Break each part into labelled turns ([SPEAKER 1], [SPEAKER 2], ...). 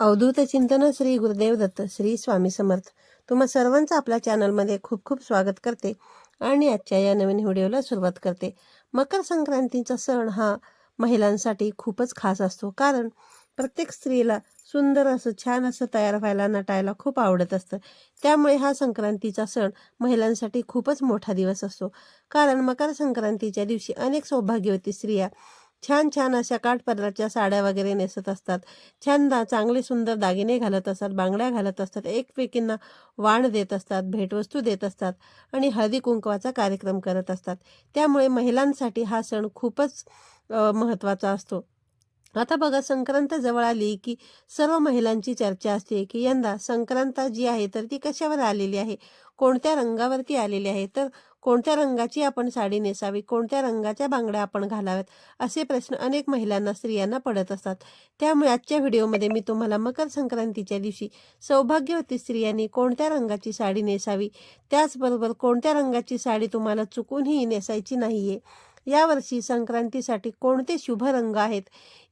[SPEAKER 1] अवधूत चिंतन श्री गुरुदेव दत्त श्री स्वामी समर्थ. तुम्हा सर्वांचं आपल्या चॅनलमध्ये खूप खूप स्वागत करते आणि आजच्या या नवीन व्हिडिओला सुरुवात करते. मकर संक्रांतीचा सण हा महिलांसाठी खूपच खास असतो कारण प्रत्येक स्त्रीला सुंदर असं छान असं तयार व्हायला नटायला खूप आवडत असतं. त्यामुळे हा संक्रांतीचा सण महिलांसाठी खूपच मोठा दिवस असतो. कारण मकर संक्रांतीच्या दिवशी अनेक सौभाग्यवती स्त्रिया छान छान अशा काठपदराच्या साड्या वगैरे नेसत असतात. छान दा चांगले सुंदर दागिने घालत असतात बांगड्या घालत असतात एकमेकींना वाण देत असतात भेटवस्तू देत असतात आणि हळदी कुंकवाचा कार्यक्रम करत असतात. त्यामुळे महिलांसाठी हा सण खूपच महत्त्वाचा असतो. आता बघा संक्रांत जवळ आली की सर्व महिलांची चर्चा असते की यंदा संक्रांत जी आहे तर ती कशावर आलेली आहे? कोणत्या रंगावरती आलेली आहे? तर कोणत्या रंगाची आपण साडी नेसावी? कोणत्या रंगाच्या बांगड्या आपण घालाव्यात? असे प्रश्न अनेक महिलांना स्त्रियांना पडत असतात. त्यामुळे आजच्या व्हिडिओमध्ये मी तुम्हाला मकर संक्रांतीच्या दिवशी सौभाग्यवती स्त्रियांनी कोणत्या रंगाची साडी नेसावी? त्याचबरोबर कोणत्या रंगाची साडी तुम्हाला चुकूनही नेसायची नाहीये? यावर्षी संक्रांतीसाठी कोणते शुभ रंग आहेत?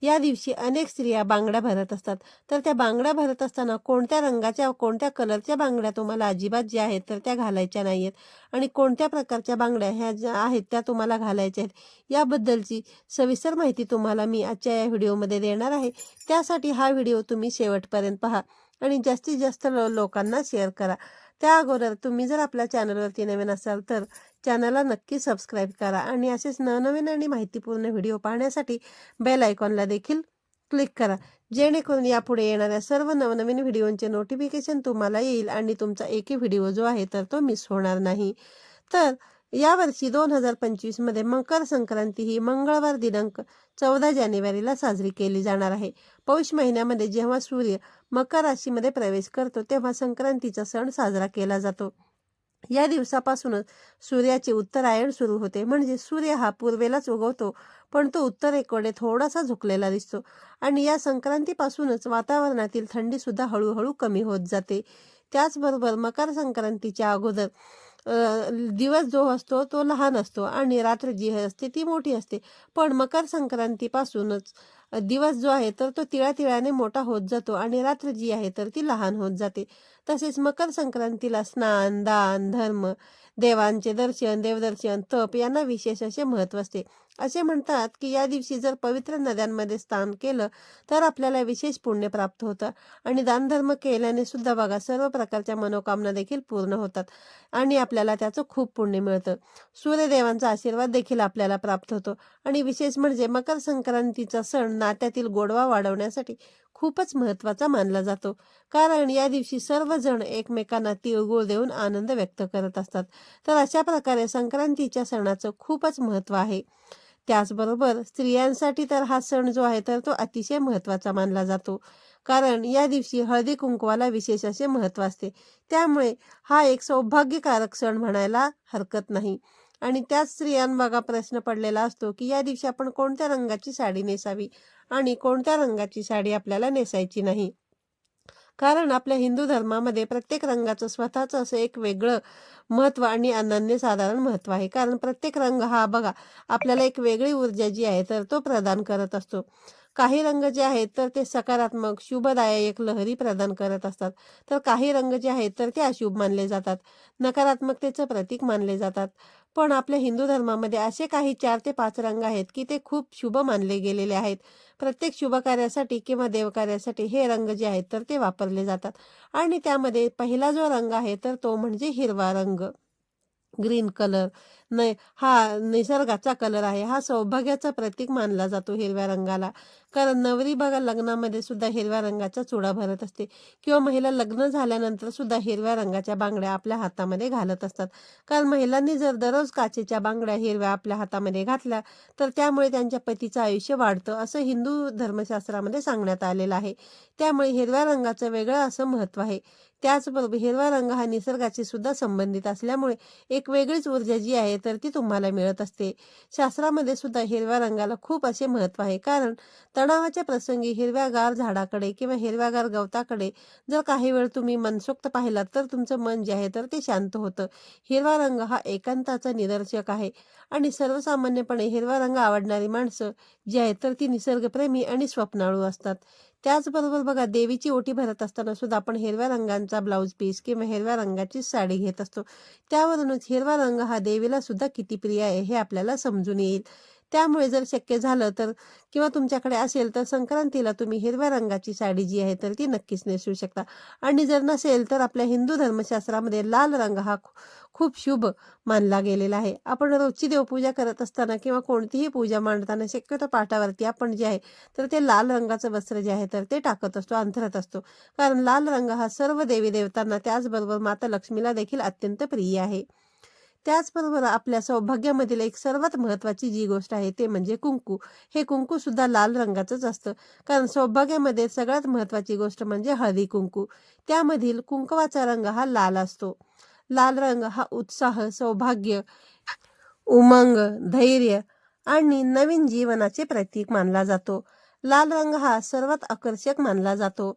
[SPEAKER 1] या दिवशी अनेक स्त्रिया बांगड्या भरत असतात. तर त्या बांगड्या भरत असताना कोणत्या रंगाच्या कोणत्या कलरच्या बांगड्या तुम्हाला अजिबात ज्या आहेत तर त्या घालायच्या नाही आहेत आणि कोणत्या प्रकारच्या बांगड्या ह्या ज्या आहेत त्या तुम्हाला घालायच्या आहेत? याबद्दलची सविस्तर माहिती तुम्हाला मी आजच्या या व्हिडिओमध्ये देणार आहे. त्यासाठी हा व्हिडिओ तुम्ही शेवटपर्यंत पहा आणि जास्तीत जास्त लोकांना शेअर करा. त्या अगोदर तुम्ही जर आपल्या चॅनलवरती नवीन असाल तर चॅनलला नक्की सबस्क्राईब करा आणि असेच नवनवीन आणि माहितीपूर्ण व्हिडिओ पाहण्यासाठी बेल आयकॉनला देखील क्लिक करा. जेणेकरून यापुढे येणाऱ्या सर्व नवनवीन व्हिडिओंचे नोटिफिकेशन तुम्हाला येईल आणि तुमचा एकही व्हिडिओ जो आहे तर तो मिस होणार नाही. तर यावर्षी दोन हजार पंचवीसमध्ये मकर संक्रांती ही मंगळवार दिनांक चौदा जानेवारीला साजरी केली जाणार आहे. पौष महिन्यामध्ये जेव्हा सूर्य मकर राशीमध्ये प्रवेश करतो तेव्हा संक्रांतीचा सण साजरा केला जातो. या दिवसापासूनच सूर्याचे उत्तरायण सुरू होते. म्हणजे सूर्य हा पूर्वेलाच उगवतो पण तो उत्तरेकडे थोडासा झुकलेला दिसतो. आणि या संक्रांतीपासूनच वातावरणातील थंडीसुद्धा हळूहळू कमी होत जाते. त्याचबरोबर मकर संक्रांतीच्या अगोदर दिवस जो असतो तो लहान असतो आणि रात्र जी असते ती मोठी असते. पण मकर संक्रांतीपासूनच दिवस जो आहे तर तो तिळातिळाने मोठा होत जातो आणि रात्र जी आहे तर ती लहान होत जाते. तसेच मकर संक्रांतीला स्नान दान धर्म देवांचे दर्शन देवदर्शन तप यांना विशेष असे महत्त्व असते. असे म्हणतात की या दिवशी जर पवित्र नद्यांमध्ये स्नान केलं तर आपल्याला विशेष पुण्य प्राप्त होतं. आणि दानधर्म केल्याने सुद्धा बघा सर्व प्रकारच्या मनोकामना देखील पूर्ण होतात आणि आपल्याला त्याचं खूप पुण्य मिळतं. सूर्यदेवांचा आशीर्वाद देखील आपल्याला प्राप्त होतो. आणि विशेष म्हणजे मकर संक्रांतीचा सण नात्यातील गोडवा वाढवण्यासाठी खूपच महत्त्वाचा मानला जातो. कारण या दिवशी सर्वजण एकमेकांना तिळगुळ देऊन आनंद व्यक्त करत असतात. तर अशा प्रकारे संक्रांतीच्या सणाचं खूपच महत्त्व आहे. त्याचबरोबर स्त्रियांसाठी तर हा सण जो आहे तर तो अतिशय महत्त्वाचा मानला जातो. कारण या दिवशी हळदी कुंकवाला विशेष असे महत्त्व असते. त्यामुळे हा एक सौभाग्यकारक सण म्हणायला हरकत नाही. आणि त्याच स्त्रियांबागा प्रश्न पडलेला असतो की या दिवशी आपण कोणत्या रंगाची साडी नेसावी? आणि कोणत्या रंगाची साडी आपल्याला नेसायची नाही? कारण आपल्या हिंदू धर्मामध्ये प्रत्येक रंगाचं स्वतःचं असं एक वेगळं महत्त्व आणि अनन्यसाधारण महत्त्व आहे. कारण प्रत्येक रंग हा बघा आपल्याला एक वेगळी ऊर्जा जी आहे तर तो प्रदान करत असतो. काही रंग जे आहेत तर ते सकारात्मक शुभदायक लहरी प्रदान करत असतात. तर काही रंग जे आहेत तर ते अशुभ मानले जातात. नकारात्मकतेचं प्रतीक मानले जातात. पण आपल्या हिंदू धर्मामध्ये असे काही चार ते पाच रंग आहेत की ते खूप शुभ मानले गेलेले आहेत. प्रत्येक शुभ कार्यासाठी किंवा देवकार्यासाठी हे रंग जे आहेत तर ते वापरले जातात. आणि त्यामध्ये पहिला जो रंग आहे तर तो म्हणजे हिरवा रंग. Green colour. न हा निसर्गाचा कलर आहे. हा सौभाग्याचा प्रतीक मानला जातो हिरव्या रंगाला. कारण नवरी बघा लग्नामध्ये सुद्धा हिरव्या रंगाचा चुडा भरत असते. किंवा महिला लग्न झाल्यानंतर सुद्धा हिरव्या रंगाच्या बांगड्या आपल्या हातामध्ये घालत असतात. कारण महिलांनी जर दररोज काचेच्या बांगड्या हिरव्या आपल्या हातामध्ये घातल्या तर त्यामुळे त्यांच्या पतीचं आयुष्य वाढतं असं हिंदू धर्मशास्त्रामध्ये सांगण्यात आलेलं आहे. त्यामुळे हिरव्या रंगाचं वेगळं असं महत्त्व आहे. त्याचबरोबर हिरवा रंग हा निसर्गाशी सुद्धा संबंधित असल्यामुळे एक वेगळीच ऊर्जा जी आहे तर ती तुम्हाला मिळत असते. शास्त्रामध्ये सुद्धा हिरव्या रंगाला खूप असे महत्त्व आहे. कारण तणावाच्या प्रसंगी हिरव्यागार झाडाकडे किंवा हिरव्यागार गवताकडे जर काही वेळ तुम्ही मनसोक्त पाहिलात तर तुमचं मन जे आहे तर ते शांत होतं. हिरवा रंग हा एकांताचा निदर्शक आहे. आणि सर्वसामान्यपणे हिरवा रंग आवडणारी माणसं जी आहेत तर ती निसर्गप्रेमी आणि स्वप्नाळू असतात. त्याचबरोबर बघा देवीची ओटी भरत असताना सुद्धा आपण हिरव्या रंगांचा ब्लाऊज पीस किंवा हिरव्या रंगाची साडी घेत असतो. त्यावरूनच हिरवा रंग हा देवीला सुद्धा किती प्रिय आहे हे आपल्याला समजून येईल. त्यामुळे जर शक्य झालं तर किंवा तुमच्याकडे असेल तर संक्रांतीला तुम्ही हिरव्या रंगाची साडी जी आहे तर ती नक्कीच नेसू शकता. आणि जर नसेल तर आपल्या हिंदू धर्मशास्त्रामध्ये लाल रंग हा खूप शुभ मानला गेलेला आहे. आपण रोजची देवपूजा करत असताना किंवा कोणतीही पूजा मांडताना शक्यतो पाठावरती आपण जे आहे तर ते लाल रंगाचं वस्त्र जे आहे तर ते टाकत असतो अंथरत असतो. कारण लाल रंग हा सर्व देवी देवतांना त्याचबरोबर माता लक्ष्मीला देखील अत्यंत प्रिय आहे. त्याचबरोबर आपल्या सौभाग्यामधील एक सर्वात महत्वाची जी गोष्ट आहे ते म्हणजे कुंकू. हे कुंकू सुद्धा लाल रंगाचंच असतं. कारण सौभाग्यामध्ये सगळ्यात महत्वाची गोष्ट म्हणजे हळदी कुंकू. त्यामधील कुंकवाचा रंग हा लाल असतो. लाल रंग हा उत्साह सौभाग्य उमंग धैर्य आणि नवीन जीवनाचे प्रतीक मानला जातो. लाल रंग हा सर्वात आकर्षक मानला जातो.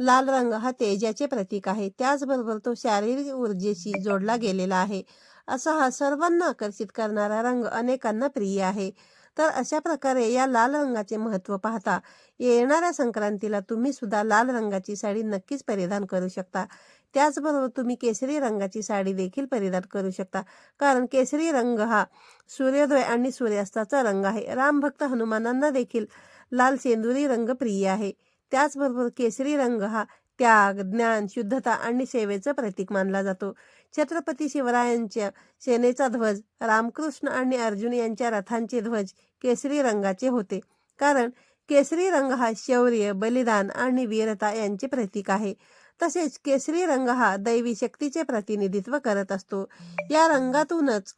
[SPEAKER 1] लाल रंग हा तेजाचे प्रतीक आहे. त्याचबरोबर तो शारीरिक ऊर्जेशी जोडला गेलेला आहे. असा हा सर्वांना आकर्षित करणारा रंग अनेकांना प्रिय आहे. तर अशा प्रकारे या लाल रंगाचे महत्त्व पाहता येणाऱ्या संक्रांतीला तुम्ही सुद्धा लाल रंगाची साडी नक्कीच परिधान करू शकता. त्याचबरोबर तुम्ही केसरी रंगाची साडी देखील परिधान करू शकता. कारण केसरी रंग हा सूर्योदय आणि सूर्यास्ताचा रंग आहे. रामभक्त हनुमानांना देखील लाल सेंदुरी रंग प्रिय आहे. त्याचबरोबर केसरी रंग हा त्याग ज्ञान शुद्धता आणि सेवेचं प्रतीक मानला जातो. छत्रपती शिवरायांच्या सेनेचा ध्वज रामकृष्ण आणि अर्जुन यांच्या रथांचे ध्वज केसरी रंगाचे होते. कारण केसरी रंग हा शौर्य बलिदान आणि वीरता यांचे प्रतीक आहे. तसेच केसरी रंग हा दैवी शक्तीचे प्रतिनिधित्व करत असतो. या रंगातूनच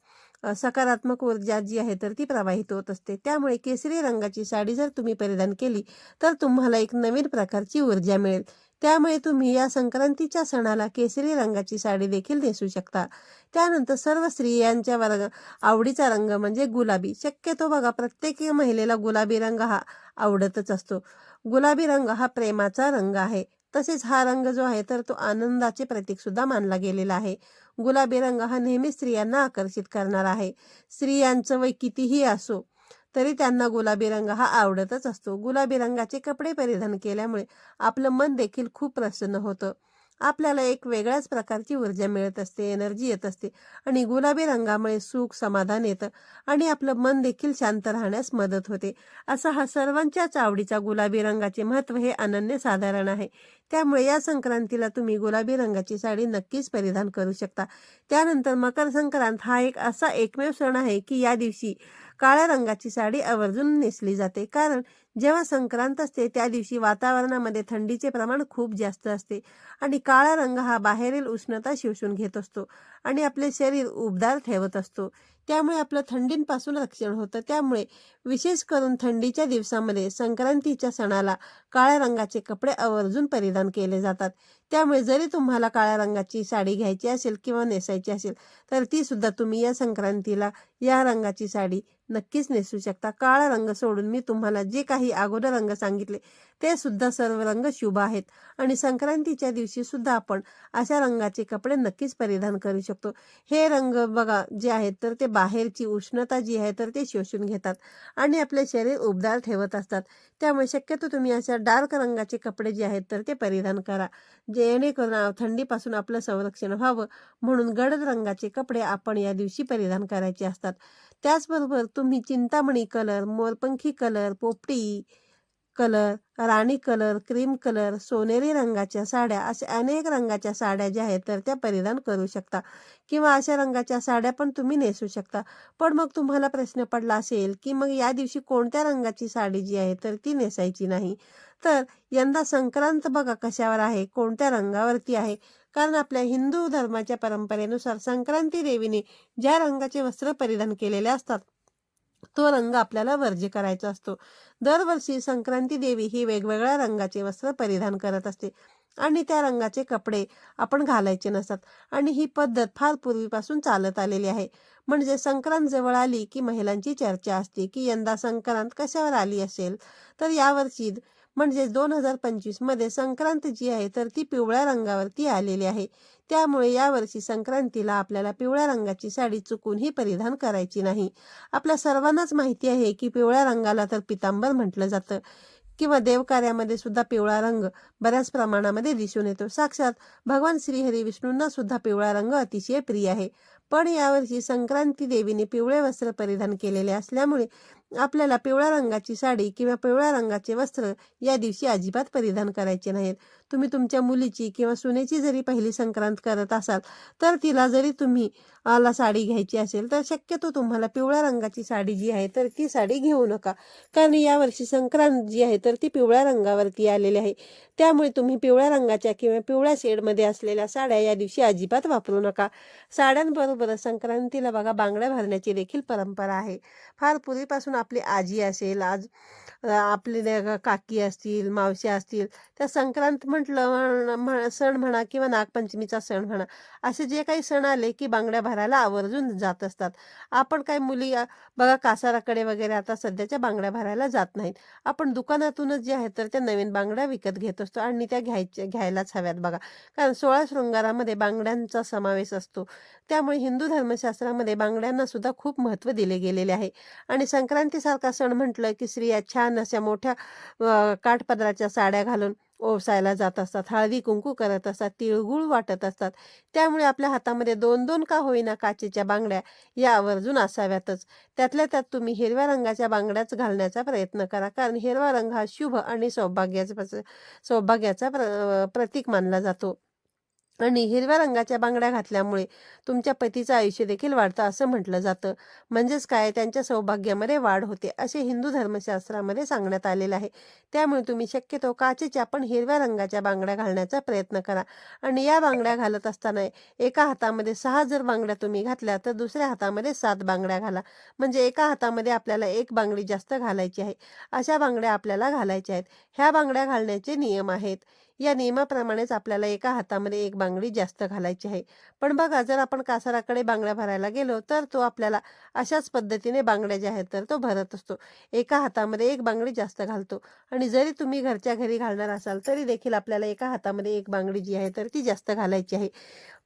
[SPEAKER 1] सकारात्मक ऊर्जा जी आहे तर ती प्रवाहित होत असते. त्यामुळे केसरी रंगाची साडी जर तुम्ही परिधान केली तर तुम्हाला एक नवीन प्रकारची ऊर्जा मिळेल. त्यामुळे तुम्ही या संक्रांतीच्या सणाला केसरी रंगाची साडी देखील नेसू शकता. त्यानंतर सर्व स्त्रियांच्या वर्ग आवडीचा रंग म्हणजे गुलाबी. शक्यतो बघा प्रत्येक महिलेला गुलाबी रंग हा आवडतच असतो. गुलाबी रंग हा प्रेमाचा रंग आहे. तसेच हा रंग जो आहे तर तो आनंदाचे प्रतीक सुद्धा मानला गेलेला आहे. गुलाबी रंग हा नेहमी स्त्रियांना आकर्षित करणार आहे. स्त्रियांचं वय कितीही असो तरी त्यांना गुलाबी रंग हा आवडतच असतो. गुलाबी रंगाचे कपडे परिधान केल्यामुळे आपलं मन देखील खूप प्रसन्न होतं. आपल्याला एक वेगळ्याच प्रकारची ऊर्जा मिळत असते एनर्जी येत असते आणि गुलाबी रंगामुळे सुख समाधान येतं आणि आपलं मन देखील शांत राहण्यास मदत होते. असा हा सर्वांच्याच आवडीचा गुलाबी रंगाचे महत्त्व हे अनन्यसाधारण आहे. त्यामुळे या संक्रांतीला तुम्ही गुलाबी रंगाची साडी नक्कीच परिधान करू शकता. त्यानंतर मकर संक्रांत हा एक असा एकमेव सण आहे की या दिवशी काळ्या रंगाची साडी आवर्जून नेसली जाते. कारण जेव्हा संक्रांत असते त्या दिवशी वातावरणामध्ये थंडीचे प्रमाण खूप जास्त असते आणि काळा रंग हा बाहेरील उष्णता शोषून घेत असतो आणि आपले शरीर उबदार ठेवत असतो. त्यामुळे आपलं थंडींपासून रक्षण होतं. त्यामुळे विशेष करून थंडीच्या दिवसामध्ये संक्रांतीच्या सणाला काळ्या रंगाचे कपडे आवर्जून परिधान केले जातात. त्यामुळे जरी तुम्हाला काळ्या रंगाची साडी घ्यायची असेल किंवा नेसायची असेल तर ती सुद्धा तुम्ही या संक्रांतीला या रंगाची साडी नक्कीच नेसू शकता. काळा रंग सोडून मी तुम्हाला जे काही अगोदर रंग सांगितले ते सुद्धा सर्व रंग शुभ आहेत. आणि संक्रांतीच्या दिवशी सुद्धा आपण अशा रंगाचे कपडे नक्कीच परिधान करू शकतो. हे रंग बघा जे आहेत तर ते बाहेरची उष्णता जी आहे तर ते शोषून घेतात आणि आपले शरीर उबदार ठेवत असतात. त्यामुळे शक्यतो तुम्ही अशा डार्क रंगाचे कपडे जे आहेत तर ते परिधान करा. जेणेकरून थंडीपासून आपलं संरक्षण व्हावं म्हणून गडद रंगाचे कपडे आपण या दिवशी परिधान करायचे असतात. त्याचबरोबर तुम्ही चिंतामणी कलर मोरपंखी कलर पोपटी कलर राणी कलर क्रीम कलर सोनेरी रंगाच्या साड्या अशा अनेक रंगाच्या साड्या ज्या आहेत तर त्या परिधान करू शकता. किंवा अशा रंगाच्या साड्या पण तुम्ही नेसू शकता. पण मग तुम्हाला प्रश्न पडला असेल की मग या दिवशी कोणत्या रंगाची साडी जी आहे तर ती नेसायची नाही. तर यंदा संक्रांत बघा कशावर आहे कोणत्या रंगावरती आहे. कारण आपल्या हिंदू धर्माच्या परंपरेनुसार संक्रांती देवीने ज्या रंगाचे वस्त्र परिधान केलेले असतात तो रंग आपल्याला वर्ज्य करायचा असतो. दरवर्षी संक्रांती देवी ही वेगवेगळ्या रंगाचे वस्त्र परिधान करत असते आणि त्या रंगाचे कपडे आपण घालायचे नसतात आणि ही पद्धत फार पूर्वीपासून चालत आलेली आहे. म्हणजे संक्रांत जवळ आली की महिलांची चर्चा असते की यंदा संक्रांत कशावर आली असेल? तर यावर्षी म्हणजे दोन हजार पंचवीसमध्ये संक्रांत जी आहे तर ती पिवळ्या रंगावरती आलेली आहे. त्यामुळे यावर्षी संक्रांतीला आपल्याला पिवळ्या रंगाची साडी चुकूनही परिधान करायची नाही. आपल्या सर्वांनाच माहिती आहे की पिवळ्या रंगाला तर पितांबर म्हटलं जातं. किंवा देवकार्यामध्ये सुद्धा पिवळा रंग बऱ्याच प्रमाणामध्ये दिसून येतो. साक्षात भगवान श्रीहरी विष्णूंना सुद्धा पिवळा रंग अतिशय प्रिय आहे. पण यावर्षी संक्रांती देवीने पिवळे वस्त्र परिधान केलेले असल्यामुळे आपल्याला पिवळ्या रंगाची साडी किंवा पिवळ्या रंगाचे वस्त्र या दिवशी अजिबात परिधान करायचे नाहीत. तुम्ही तुमच्या मुलीची किंवा सुनेची जरी पहिली संक्रांत करत असाल तर तिला जरी तुम्ही आला साडी घ्यायची असेल तर शक्यतो तुम्हाला पिवळ्या रंगाची साडी जी आहे तर ती साडी घेऊ नका. कारण यावर्षी संक्रांत जी आहे तर ती पिवळ्या रंगावरती आलेली आहे. त्यामुळे तुम्ही पिवळ्या रंगाच्या किंवा पिवळ्या शेडमध्ये असलेल्या साड्या या दिवशी अजिबात वापरू नका. साड्यांबरोबर संक्रांतीला बघा बांगड्या भरण्याची देखील परंपरा आहे. फार पूर्वीपासून आपली आजी असेल आज आपले काकी असतील मावशी असतील त्या संक्रांत म्हटलं सण म्हणा किंवा नागपंचमीचा सण म्हणा असे जे काही सण आले की बांगड्या भरायला आवर्जून जात असतात. आपण काय मुली बघा कासाराकडे वगैरे आता सध्याच्या बांगड्या भरायला जात नाहीत. आपण दुकानातूनच जे आहे तर त्या नवीन बांगड्या विकत घेत असतो आणि त्या घ्यायच्या घ्यायलाच हव्यात बघा. कारण सोळा शृंगारामध्ये बांगड्यांचा समावेश असतो. त्यामुळे हिंदू धर्मशास्त्रामध्ये बांगड्यांना सुद्धा खूप महत्त्व दिले गेलेले आहे. आणि संक्रांतीसारखा सण म्हटलं की स्त्रिया छान अशा मोठ्या काठपदराच्या साड्या घालून ओसायला जात असतात हळदी कुंकू करत असतात तिळगुळ वाटत असतात. त्यामुळे आपल्या हातामध्ये दोन दोन का होईना काचेच्या बांगड्या या आवर्जून असाव्यातच. त्यातल्या त्यात तुम्ही हिरव्या रंगाच्या बांगड्याच घालण्याचा प्रयत्न करा कारण हिरवा रंग हा शुभ आणि सौभाग्याचा सौभाग्याचा प्र प्रतीक मानला जातो. आणि हिरव्या रंगाच्या बांगड्या घातल्यामुळे तुमच्या पतीचं आयुष्य देखील वाढतं असं म्हटलं जातं. म्हणजेच काय? त्यांच्या सौभाग्यामध्ये वाढ होते असे हिंदू धर्मशास्त्रामध्ये सांगण्यात आलेलं आहे. त्यामुळे तुम्ही शक्यतो काचेच्या पण हिरव्या रंगाच्या बांगड्या घालण्याचा प्रयत्न करा. आणि या बांगड्या घालत असताना एका हातामध्ये सहा जर बांगड्या तुम्ही घातल्या तर दुसऱ्या हातामध्ये सात बांगड्या घाला. म्हणजे एका हातामध्ये आपल्याला एक बांगडी जास्त घालायची आहे. अशा बांगड्या आपल्याला घालायच्या आहेत. ह्या बांगड्या घालण्याचे नियम आहेत. या नियमाप्रमाणेच आपल्याला एका हातामध्ये एक बांगडी जास्त घालायची आहे. पण बघा जर आपण कासाराकडे बांगड्या भरायला गेलो तर तो आपल्याला अशाच पद्धतीने बांगड्या ज्या आहेत तर तो भरत असतो. एका हातामध्ये एक बांगडी जास्त घालतो. आणि जरी तुम्ही घरच्या घरी घालणार असाल तरी देखील आपल्याला एका हातामध्ये एक बांगडी जी आहे तर ती जास्त घालायची आहे.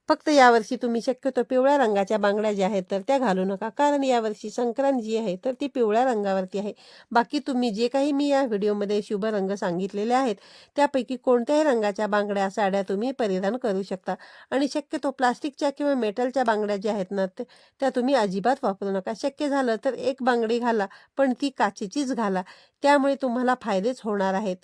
[SPEAKER 1] फक्त यावर्षी तुम्ही शक्यतो पिवळ्या रंगाच्या बांगड्या ज्या आहेत तर त्या घालू नका. कारण यावर्षी संक्रांत जी आहे तर ती पिवळ्या रंगावरती आहे. बाकी तुम्ही जे काही मी या व्हिडिओमध्ये शुभ रंग सांगितलेले आहेत त्यापैकी कोणत्याही रंगाच्या बांगड्या साड्या तुम्ही परिधान करू शकता. आणि शक्यतो प्लास्टिकच्या किंवा मेटलच्या बांगड्या ज्या आहेत ना त्या तुम्ही अजिबात वापरू नका. शक्य झालं तर एक बांगडी घाला पण ती काचेचीच घाला. त्यामुळे तुम्हाला फायदेच होणार आहेत.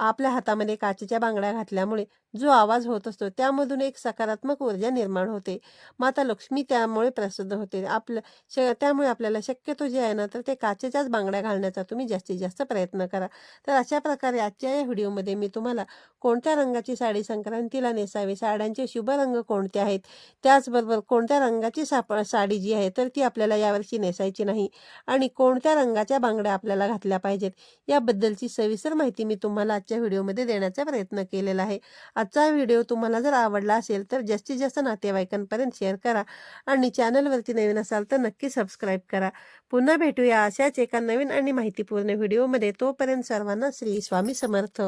[SPEAKER 1] आपल्या हातामध्ये काचेच्या बांगड्या घातल्यामुळे जो आवाज होत असतो त्यामधून एक सकारात्मक ऊर्जा निर्माण होते. माता लक्ष्मी त्यामुळे प्रसिद्ध होते. आपलं श त्यामुळे आपल्याला शक्यतो जे आहे ना तर ते काचेच्याच बांगड्या घालण्याचा तुम्ही जास्तीत जास्त प्रयत्न करा. तर अशा प्रकारे आजच्या या व्हिडिओमध्ये मी तुम्हाला कोणत्या रंगाची साडी संक्रांतीला नेसावी साड्यांचे शुभ रंग कोणते आहेत त्याचबरोबर कोणत्या रंगाची साप साडी जी आहे तर ती आपल्याला यावर्षी नेसायची नाही आणि कोणत्या रंगाच्या बांगड्या आपल्याला घातल्या पाहिजेत याबद्दलची सविस्तर माहिती मी तुम्हाला आजच्या व्हिडिओमध्ये देण्याचा प्रयत्न केलेला आहे. आजचा व्हिडिओ तुम्हाला जर आवडला असेल तर जास्तीत जास्त नातेवाईकांपर्यंत शेअर करा आणि चॅनलवरती नवीन असाल तर नक्की सबस्क्राईब करा. पुन्हा भेटूया अशाच एका नवीन आणि माहितीपूर्ण व्हिडिओमध्ये. तोपर्यंत सर्वांना श्री स्वामी समर्थ.